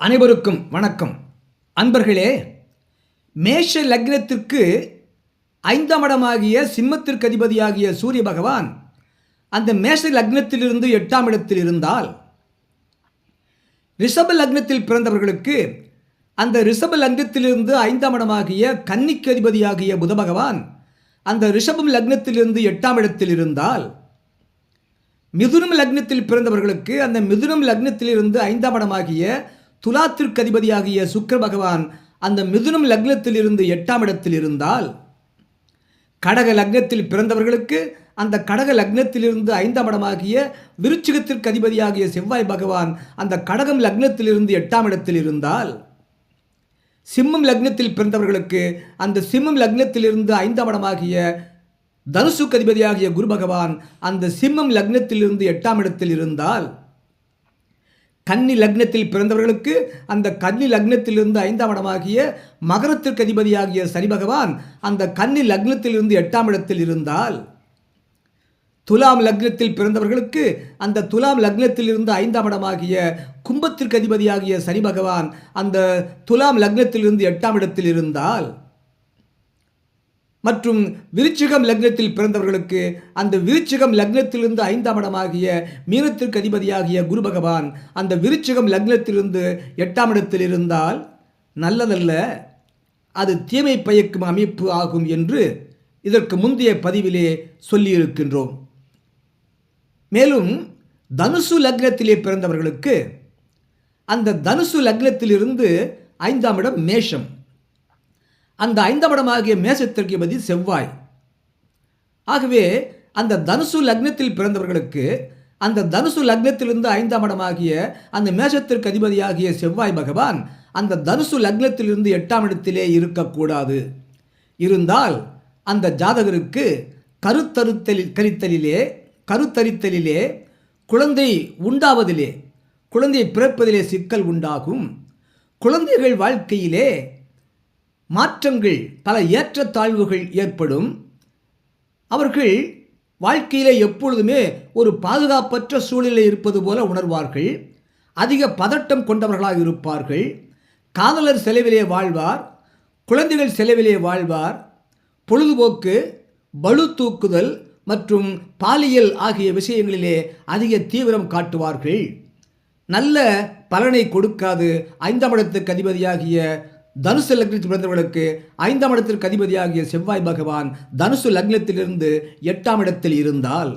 அனைவருக்கும் வணக்கம். அன்பர்களே மேஷ லக்னத்திற்கு ஐந்தாம் இடமாகிய சிம்மத்திற்கு அதிபதியாகிய சூரிய பகவான் அந்த மேஷ லக்னத்திலிருந்து எட்டாம் இடத்தில் இருந்தால் ரிஷப லக்னத்தில் பிறந்தவர்களுக்கு அந்த ரிஷப லக்னத்திலிருந்து ஐந்தாம் இடமாகிய கன்னிக்கு அதிபதியாகிய புத பகவான் அந்த ரிஷபம் லக்னத்திலிருந்து எட்டாம் இடத்தில் இருந்தால் மிதுனம் லக்னத்தில் பிறந்தவர்களுக்கு அந்த மிதுனம் லக்னத்திலிருந்து ஐந்தாம் இடமாகிய துலாத்திற்கு அதிபதியாகிய சுக்கிர பகவான் அந்த மிதுனம் லக்னத்தில் இருந்து எட்டாம் இடத்தில் இருந்தால் கடக லக்னத்தில் பிறந்தவர்களுக்கு அந்த கடக லக்னத்திலிருந்து ஐந்தாம் இடமாகிய விருச்சிகத்திற்கு அதிபதியாகிய செவ்வாய் பகவான் அந்த கடகம் லக்னத்திலிருந்து எட்டாம் இடத்தில் இருந்தால் சிம்மம் லக்னத்தில் பிறந்தவர்களுக்கு அந்த சிம்மம் லக்னத்திலிருந்து ஐந்தாம் இடமாகிய தனுசுக்கு அதிபதியாகிய குரு பகவான் அந்த சிம்மம் லக்னத்திலிருந்து எட்டாம் இடத்தில் இருந்தால் கன்னி லக்னத்தில் பிறந்தவர்களுக்கு அந்த கன்னி லக்னத்திலிருந்து ஐந்தாம் இடமாகிய மகரத்திற்கு அதிபதியாகிய சனி பகவான் அந்த கன்னி லக்னத்திலிருந்து எட்டாம் இடத்தில் இருந்தால் துலாம் லக்னத்தில் பிறந்தவர்களுக்கு அந்த துலாம் லக்னத்திலிருந்து ஐந்தாம் இடமாகிய கும்பத்திற்கு அதிபதியாகிய சனி பகவான் அந்த துலாம் லக்னத்திலிருந்து எட்டாம் இடத்தில் இருந்தால் மற்றும் விருச்சிகம் லக்னத்தில் பிறந்தவர்களுக்கு அந்த விருச்சிகம் லக்னத்திலிருந்து ஐந்தாம் இடமாகிய மீனத்திற்கு அதிபதியாகிய குரு பகவான் அந்த விருச்சிகம் லக்னத்திலிருந்து எட்டாம் இடத்தில் இருந்தால் நல்லதல்ல. அது தீமை பயக்கும் அமைப்பு ஆகும் என்று இதற்கு முந்தைய பதிவிலே சொல்லியிருக்கின்றோம். மேலும் தனுசு லக்னத்திலே பிறந்தவர்களுக்கு அந்த தனுசு லக்னத்திலிருந்து ஐந்தாம் இடம் மேஷம். அந்த ஐந்தாம் இடமாகிய மேசத்திற்கு பதி செவ்வாய். ஆகவே அந்த தனுசு லக்னத்தில் பிறந்தவர்களுக்கு அந்த தனுசு லக்னத்திலிருந்து ஐந்தாம் இடமாகிய அந்த மேஷத்திற்கு அதிபதியாகிய செவ்வாய் பகவான் அந்த தனுசு லக்னத்திலிருந்து எட்டாம் இடத்திலே இருக்கக்கூடாது. இருந்தால் அந்த ஜாதகருக்கு கருத்தருத்தலி கரித்தலிலே கருத்தரித்தலிலே குழந்தை உண்டாவதிலே குழந்தை பிறப்பதிலே சிக்கல் உண்டாகும். குழந்தைகள் வாழ்க்கையிலே மாற்றங்கள் பல ஏற்றத்தாழ்வுகள் ஏற்படும். அவர்கள் வாழ்க்கையிலே எப்பொழுதுமே ஒரு பாதுகாப்பற்ற சூழ்நிலை இருப்பது போல உணர்வார்கள். அதிக பதட்டம் கொண்டவர்களாக இருப்பார்கள். காதலர் செலவிலே வாழ்வார் குழந்தைகள் செலவிலே வாழ்வார். பொழுதுபோக்கு பளு தூக்குதல் மற்றும் பாலியல் ஆகிய விஷயங்களிலே அதிக தீவிரம் காட்டுவார்கள். நல்ல பலனை கொடுக்காது ஐந்தாம் இடத்துக்கு அதிபதியாகிய தனுசு லக்னத்தில் பிறந்தவர்களுக்கு ஐந்தாம் இடத்திற்கு அதிபதியாகிய செவ்வாய் பகவான் தனுசு லக்னத்திலிருந்து எட்டாம் இடத்தில் இருந்தால்